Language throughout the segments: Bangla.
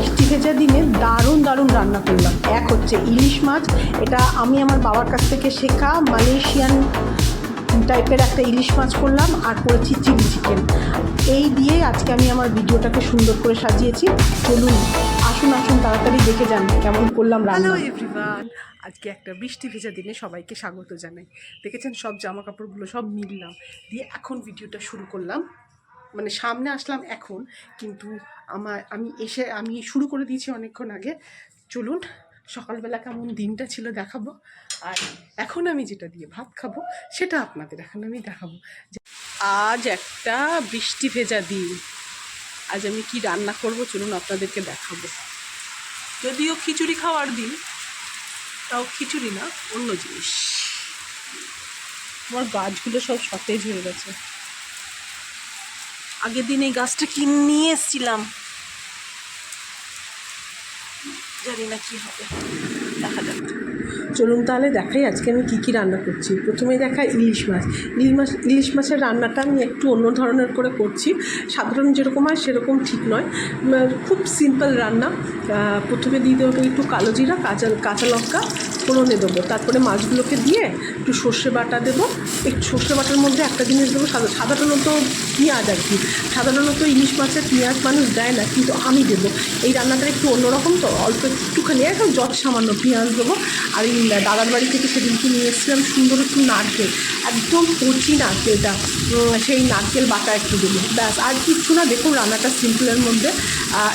বৃষ্টি ভেজা দিনে দারুণ দারুণ রান্না করলাম। এক হচ্ছে ইলিশ মাছ, এটা আমি আমার বাবার কাছ থেকে শেখা মালয়েশিয়ান টাইপের একটা ইলিশ মাছ করলাম আর করেছি চিলি চিকেন। এই দিয়ে আজকে আমি আমার ভিডিওটাকে সুন্দর করে সাজিয়েছি। চলুন, আসুন আসুন, তাড়াতাড়ি দেখে যান কেমন করলাম রান্না। আজকে একটা বৃষ্টি ভেজা দিনে সবাইকে স্বাগত জানাই। দেখেছেন সব জামা কাপড়গুলো সব মিললাম। দিয়ে এখন ভিডিওটা শুরু করলাম। মানে সামনে আসলাম এখন, কিন্তু আমার, আমি এসে, আমি শুরু করে দিয়েছি অনেকক্ষণ আগে। চলুন, সকালবেলা কেমন দিনটা ছিল দেখাবো। আর এখন আমি যেটা দিয়ে ভাত খাব, সেটা আপনাদের এখন আমি দেখাবো। আজ একটা বৃষ্টি ভেজা দিন। আজ আমি কি রান্না করব, চলুন আপনাদেরকে দেখাবো। যদিও খিচুড়ি খাওয়ার দিন, তাও খিচুড়ি না, অন্য জিনিস। আমার গাছগুলো সব সতেজ হয়ে গেছে। আগের দিন এই গাছটা কিনে নিয়ে এসেছিলাম। জানি না কি হবে। দেখা যাক। চলুন তাহলে দেখাই আজকে আমি কী কী রান্না করছি। প্রথমে দেখা ইলিশ মাছ। ইলিশ মাছ, ইলিশ মাছের রান্নাটা আমি একটু অন্য ধরনের করে করছি। সাধারণ যেরকম হয় সেরকম ঠিক নয়। খুব সিম্পল রান্না। প্রথমে দিয়ে দেবো একটু কালো জিরা, কাঁচা কাঁচা লঙ্কা ফোড়নে দেবো। তারপরে মাছগুলোকে দিয়ে একটু সর্ষে বাটা দেবো। একটু সর্ষে বাটার মধ্যে একটা জিনিস দেবো সাধা- সাধারণত পেঁয়াজ আর কি। সাধারণত ইলিশ মাছের পেঁয়াজ মানুষ দেয় না, কিন্তু আমি দেবো। এই রান্নাটা একটু অন্যরকম তো, অল্প একটুখানি, একদম যত সামান্য পেঁয়াজ দেবো। আর এই দাদার বাড়ি থেকে সেদিনকে নিয়ে এসেছিলাম, সুন্দর একটু নারকেল, একদম কচি নারকেলটা সেই নারকেল বাটা একটু দেবো। ব্যাস, আর কিচ্ছু না, দেখুন রান্নাটা সিম্পলের মধ্যে।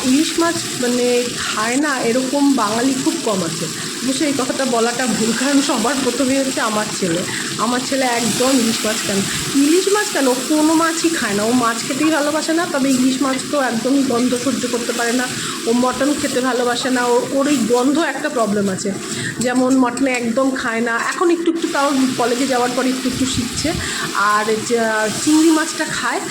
ইলিশ মাছ মানে খায় না, এরকম বাঙালি খুব কম আছে। অবশ্য এই কথাটা বলাটা ভুল, কারণ সবার প্রথমে হচ্ছে আমার ছেলে। আমার ছেলে একদম ইলিশ মাছ কেন ইলিশ মাছ কেন? কোনো মাছই খায় না। ও মাছ খেতেই ভালোবাসে না, তবে ইলিশ মাছ তো একদমই গন্ধ সহ্য করতে পারে না। ও মটন খেতে ভালোবাসে না। ওর ওর এই গন্ধ একটা প্রবলেম আছে। যেমন মটনে একদম খায় না। এখন একটু একটু তাও কলেজে যাওয়ার পর একটু একটু শিখছে। আর চিংড়ি মাছটা খায়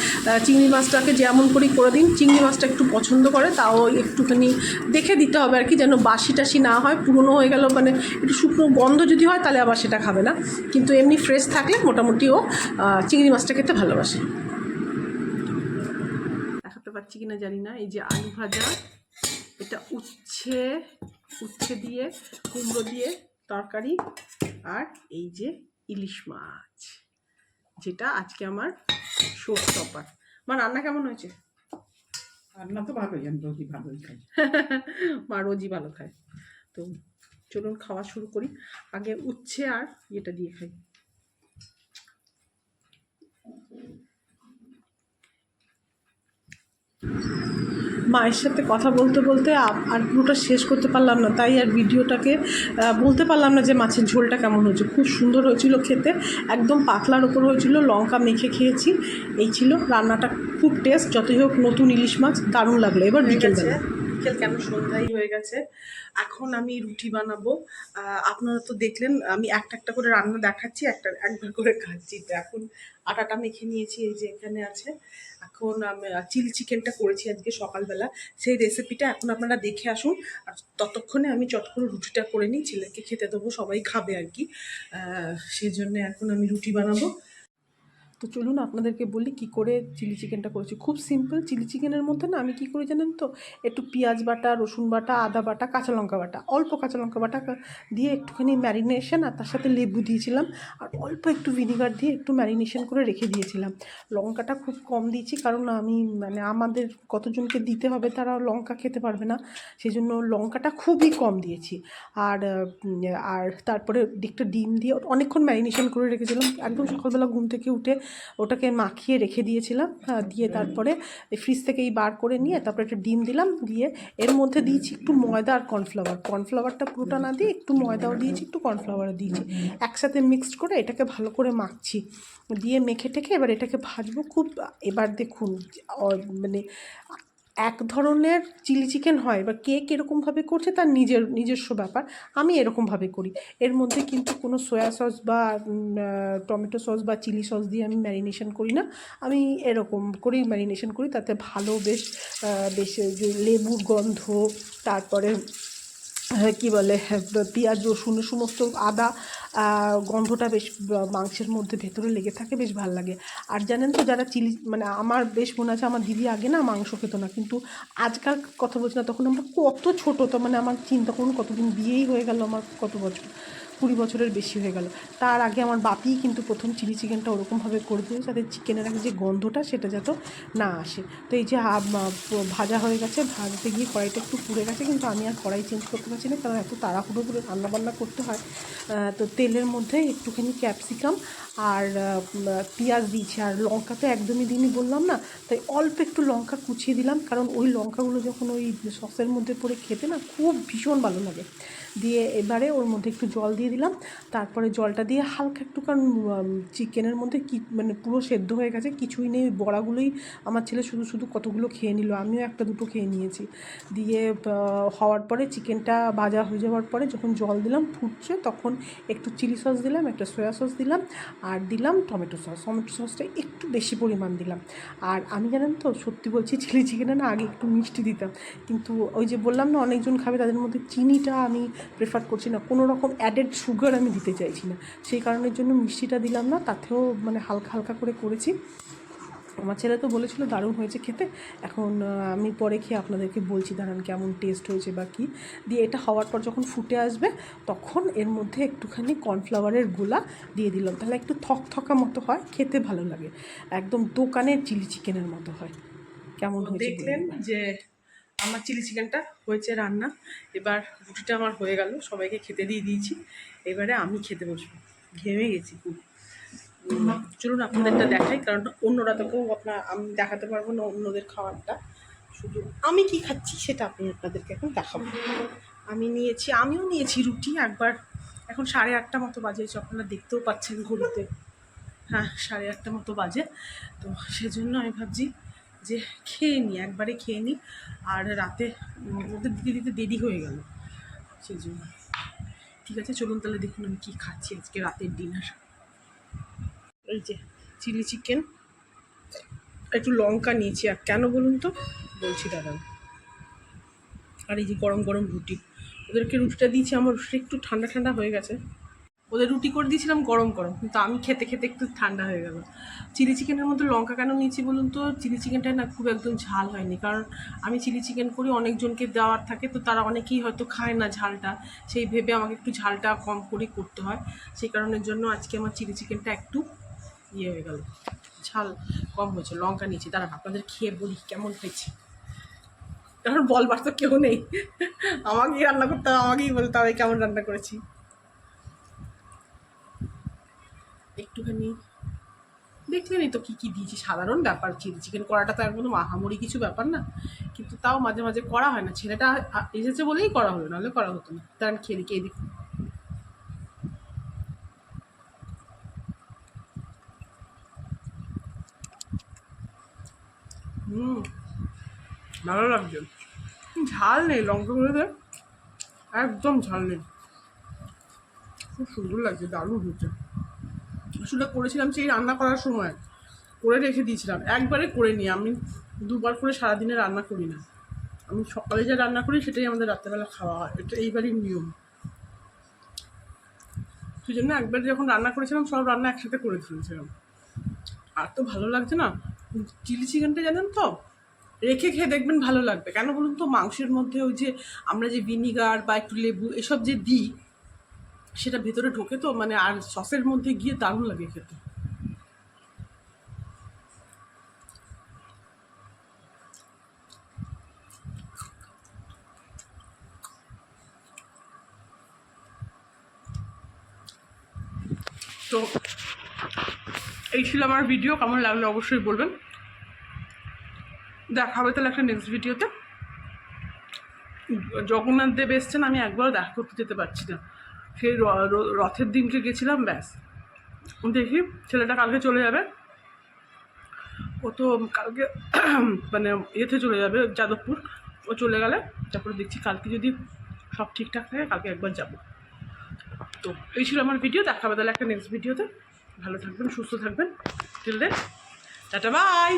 চিংড়ি মাছটাকে যেমন করেই করে দিন, চিংড়ি মাছটা একটু পছন্দ করে, তাও একটুখানি দেখে দিতে হবে আর কি, যেন বাসি টাসি না হয়, পুরনো হয়ে গেল মানে একটু শুকনো গন্ধ যদি হয় তাহলে আবার সেটা খাবে না। কিন্তু এমনি ফ্রেশ থাকলে মোটামুটি ও চিংড়ি মাছটা খেতে ভালোবাসে। দেখাতে পারছি কিনা জানি না। এই যে আলু ভাজা এটা উচ্ছে উচ্ছে দিয়ে কুমড়ো দিয়ে তরকারি আর এই যে ইলিশ মাছ যেটা আজকে আমার শোক টপার। আমার রান্না কেমন হয়েছে? রান্না তো ভালোই আমি রোজই ভালোই খাই। মা রোজই ভালো খায়। তো চলুন খাওয়া শুরু করি। আগে উচ্ছে আর ইয়েটা দিয়ে খাই। মায়ের সাথে কথা বলতে বলতে আর পুরোটা শেষ করতে পারলাম না তাই আর ভিডিওটাকে বলতে পারলাম না যে মাছের ঝোলটা কেমন হয়েছে। খুব সুন্দর হয়েছিল খেতে একদম পাতলার ওপর হয়েছিল লঙ্কা মেখে খেয়েছি এই ছিল। রান্নাটা খুব টেস্ট যতই হোক নতুন ইলিশ মাছ দারুণ লাগল। এবার বিকেলবেলা। বিকেল কেন সন্ধ্যাই হয়ে গেছে? এখন আমি রুটি বানাবো। আপনারা তো দেখলেন, আমি একটা একটা করে রান্না দেখাচ্ছি, একটা একবার করে খাচ্ছি। তো এখন আটাটা মেখে নিয়েছি, এই যে এখানে আছে। এখন আমি চিলি চিকেনটা করেছি আজকে সকালবেলা। সেই রেসিপিটা এখন আপনারা দেখে আসুন। আর ততক্ষণে আমি চট করে রুটিটা করে নিই। ছেলেকে খেতে দেবো, সবাই খাবে আর কি। সেই জন্য এখন আমি রুটি বানাবো। তো চলুন আপনাদেরকে বলি কি করে চিলি চিকেনটা করেছি। খুব সিম্পল চিলি চিকেনের মধ্যে না আমি কি করি জানেন তো? একটু পেঁয়াজ বাটা, রসুন বাটা, আদা বাটা, কাঁচা লঙ্কা বাটা, অল্প কাঁচা লঙ্কা বাটা দিয়ে একটুখানি ম্যারিনেশন আর তার সাথে লেবু দিয়েছিলাম আর অল্প একটু ভিনিগার দিয়ে একটু ম্যারিনেশন করে রেখে দিয়েছিলাম। লঙ্কাটা খুব কম দিয়েছি কারণ আমি মানে আমাদের কতজনকে দিতে হবে তারা লঙ্কা খেতে পারবে না সেই জন্য লঙ্কাটা খুবই কম দিয়েছি। আর আর তারপরে একটা ডিম দিয়ে অনেকক্ষণ ম্যারিনেশন করে রেখেছিলাম। একদম সকালবেলা ঘুম থেকে উঠে ওটাকে মাখিয়ে রেখে দিয়েছিলাম হ্যাঁ, দিয়ে তারপরে ফ্রিজ থেকে এই বার করে নিয়ে তারপরে একটা ডিম দিলাম দিয়ে এর মধ্যে দিয়েছি একটু ময়দা আর কর্নফ্লাওয়ার কর্নফ্লাওয়ারটা পুরোটা না দিয়ে একটু ময়দাও দিয়েছি একটু কর্নফ্লাওয়ারও দিয়েছি। একসাথে মিক্সড করে এটাকে ভালো করে মাখছি। দিয়ে মেখে টেখে এবার এটাকে ভাজবো খুব এবার দেখুন মানে এক ধরনের চিলি চিকেন হয় বা কে কীরকমভাবে করছে তার নিজের, নিজস্ব ব্যাপার। আমি এরকমভাবে করি। এর মধ্যে কিন্তু কোনো সয়া সস বা টমেটো সস বা চিলি সস দিয়ে আমি ম্যারিনেশন করি না। আমি এরকম করেই ম্যারিনেশন করি। তাতে ভালো বেশ বেশ লেবুর গন্ধ, তারপরে কী বলে হ্যাঁ, পেঁয়াজ রসুন সমস্ত আদা গন্ধটা বেশ মাংসের মধ্যে ভেতরে লেগে থাকে বেশ ভালো লাগে। আর জানেন তো যারা চিলি মানে আমার বেশ মনে আছে আমার দিদি আগে না মাংস খেত না কিন্তু আজকাল কথা বলছি না তখন আমরা কত ছোটো তো মানে আমার চিন্তা করুন কতদিন বিয়েই হয়ে গেল আমার কত বছর। কুড়ি বছরের বেশি হয়ে গেল। তার আগে আমার বাপি কিন্তু প্রথম চিলি চিকেনটা ওরকমভাবে করে দিল যাতে চিকেনের আগে যে গন্ধটা সেটা যাতে না আসে। তো এই যে ভাজা হয়ে গেছে, ভাজতে গিয়ে কড়াইটা একটু পুড়ে গেছে কিন্তু আমি আর কড়াই চেঞ্জ করতে পারছি না, কারণ এত তাড়াহুড়ো করে রান্নাবান্না করতে হয়। তো তেলের মধ্যে একটুখানি ক্যাপসিকাম আর পেঁয়াজ দিয়েছি। আর লঙ্কা তো একদমই দিনই বললাম না, তাই অল্প একটু লঙ্কা কুচিয়ে দিলাম, কারণ ওই লঙ্কাগুলো যখন ওই সসের মধ্যে পড়ে খেতে না খুব ভীষণ ভালো লাগে। দিয়ে এবারে ওর মধ্যে একটু জল দিয়ে দিলাম, তারপরে জলটা দিয়ে হালকা একটু কারণ চিকেনের মধ্যে কি মানে পুরো সেদ্ধ হয়ে গেছে, কিছুই নেই, বড়াগুলোই আমার ছেলে শুধু শুধু কতগুলো খেয়ে নিল, আমিও একটা দুটো খেয়ে নিয়েছি। দিয়ে হওয়ার পরে চিকেনটা ভাজা হয়ে যাওয়ার পরে যখন জল দিলাম ফুটছে, তখন একটু চিলি সস দিলাম, একটা সয়া সস দিলাম আর দিলাম টমেটো সস। টমেটো সসটা একটু বেশি পরিমাণ দিলাম। আর আমি জানেন তো, সত্যি বলছি, চিলি চিকেনে না আগে একটু মিষ্টি দিতাম। কিন্তু ওই যে বললাম না, অনেকজন খাবে, তাদের মধ্যে চিনিটা আমি প্রেফার করছি না। কোনো রকম অ্যাডেড সুগার আমি দিতে চাইছি না। সেই কারণের জন্য মিষ্টিটা দিলাম না, তাতেও মানে হালকা হালকা করে করেছি। আমার ছেলে তো বলেছিল দারুণ হয়েছে খেতে। এখন আমি পরে খেয়ে আপনাদেরকে বলছি দাঁড়ান কেমন টেস্ট হয়েছে বা কী। দিয়ে এটা হওয়ার পর যখন ফুটে আসবে তখন এর মধ্যে একটুখানি কর্নফ্লাওয়ারের গোলা দিয়ে দিলাম। তাহলে একটু থক থকা মতো হয় খেতে ভালো লাগে। একদম দোকানের চিলি চিকেনের মতো হয়। কেমন হয়েছে দেখলেন যে আমার চিলি চিকেনটা হয়েছে রান্না। এবার রুটিটা আমার হয়ে গেল সবাইকে খেতে দিয়ে দিয়েছি। এবারে আমি খেতে বসবো। ঘেমে গেছি খুব। চলুন আপনাদেরটা দেখাই, কারণ অন্যরা তো কেউ আপনার আমি দেখাতে পারব না অন্যদের খাবারটা। শুধু আমি কি খাচ্ছি সেটা আপনি আপনাদেরকে এখন দেখাবো। আমি নিয়েছি, আমিও নিয়েছি রুটি একবার। এখন সাড়ে আটটা মতো বাজে আপনারা দেখতেও পাচ্ছেন ঘুরতে হ্যাঁ সাড়ে আটটা মতো বাজে। তো সেজন্য আমি ভাবছি যে খেয়ে নিই, একবারে খেয়ে নিই। আর রাতে ওদের দিতে দিতে দেরি হয়ে গেল। সেই জন্য ঠিক আছে, চলুন তাহলে দেখুন আমি কী খাচ্ছি আজকে রাতের ডিনার। এই যে চিলি চিকেন, একটু লঙ্কা নিয়েছি। আর কেন বলুন তো? বলছি, দাদা। আর এই যে গরম গরম রুটি, ওদেরকে রুটিটা দিয়েছি, আমার রুটি একটু ঠান্ডা ঠান্ডা হয়ে গেছে। ওদের রুটি করে দিয়েছিলাম গরম গরম, কিন্তু আমি খেতে খেতে একটু ঠান্ডা হয়ে গেল। চিলি চিকেনের মধ্যে লঙ্কা কেন নিয়েছি বলুন তো? চিলি চিকেনটা না খুব একদম ঝাল হয়নি, কারণ আমি চিলি চিকেন করি, অনেকজনকে দেওয়ার থাকে, তো তারা অনেকেই হয়তো খায় না ঝালটা। সেই ভেবে আমাকে একটু ঝালটা কম করে করতে হয়। সেই কারণের জন্য আজকে আমার চিলি চিকেনটা একটু ইয়ে হয়ে গেল। ঝাল কম হয়েছে, লঙ্কা নিয়েছি। দাঁড়ান, আপনাদের খেয়ে বলি কেমন হয়েছে। কারণ বলবার তো কেউ নেই। আমাকেই রান্না করতে হবে, আমাকেই বলতে হবে কেমন রান্না করেছি। একটুখানি দেখলেনই তো কী কী দিয়েছি। সাধারণ ব্যাপার, চিলি চিকেন করাটা তো একদম মাহামরি কিছু ব্যাপার না। কিন্তু তাও মাঝে মাঝে করা হয় না। ছেলেটা এসেছে বলেই করা হলো, নাহলে করা হতো না। তার খেয়ে দিই খেয়ে হুম। ভালো লাগছে। ঝাল নেই লঙ্কাগুলোতে একদম ঝাল নেই। খুব সুন্দর লাগছে, দারুণ হচ্ছে আসলে করেছিলাম সেই রান্না করার সময়। করে রেখে দিয়েছিলাম। একবারে করে নিই। আমি দুবার করে সারাদিনে রান্না করি না। আমি সকালে যে রান্না করি, সেটাই আমাদের রাত্রেবেলা খাওয়া হয়। এটা এইবারই নিয়ম। সেই জন্য একবার যখন রান্না করেছিলাম, সব রান্না একসাথে করে ফেলেছিলাম আর তো ভালো লাগছে না? চিলি চিকেনটা জানেন তো? রেখে খেয়ে দেখবেন ভালো লাগবে। কেন বলুন তো? মাংসের মধ্যে ওই যে আমরা যে ভিনিগার বা একটু লেবু এসব যে দিই, সেটা ভেতরে ঢোকে তো? মানে আর সসের মধ্যে গিয়ে দারুণ লাগে খেতে। তো, এই ছিল আমার ভিডিও কেমন লাগল অবশ্যই বলবেন। দেখা হবে তাহলে একটা নেক্সট ভিডিওতে জগন্নাথ দেব এসছেন, আমি একবারও দেখা করতে যেতে পারছি না। সেই রথের দিনকে গেছিলাম, ব্যাস। দেখি, ছেলেটা কালকে চলে যাবে। ও তো কালকে মানে ইয়েতে চলে যাবে, যাদবপুর। ও চলে গেলে, তারপরে দেখছি কালকে যদি সব ঠিকঠাক থাকে, কালকে একবার যাব। তো এই ছিল আমার ভিডিও দেখা হবে তাহলে একটা নেক্সট ভিডিওতে ভালো থাকবেন, সুস্থ থাকবেন। Till then tata bye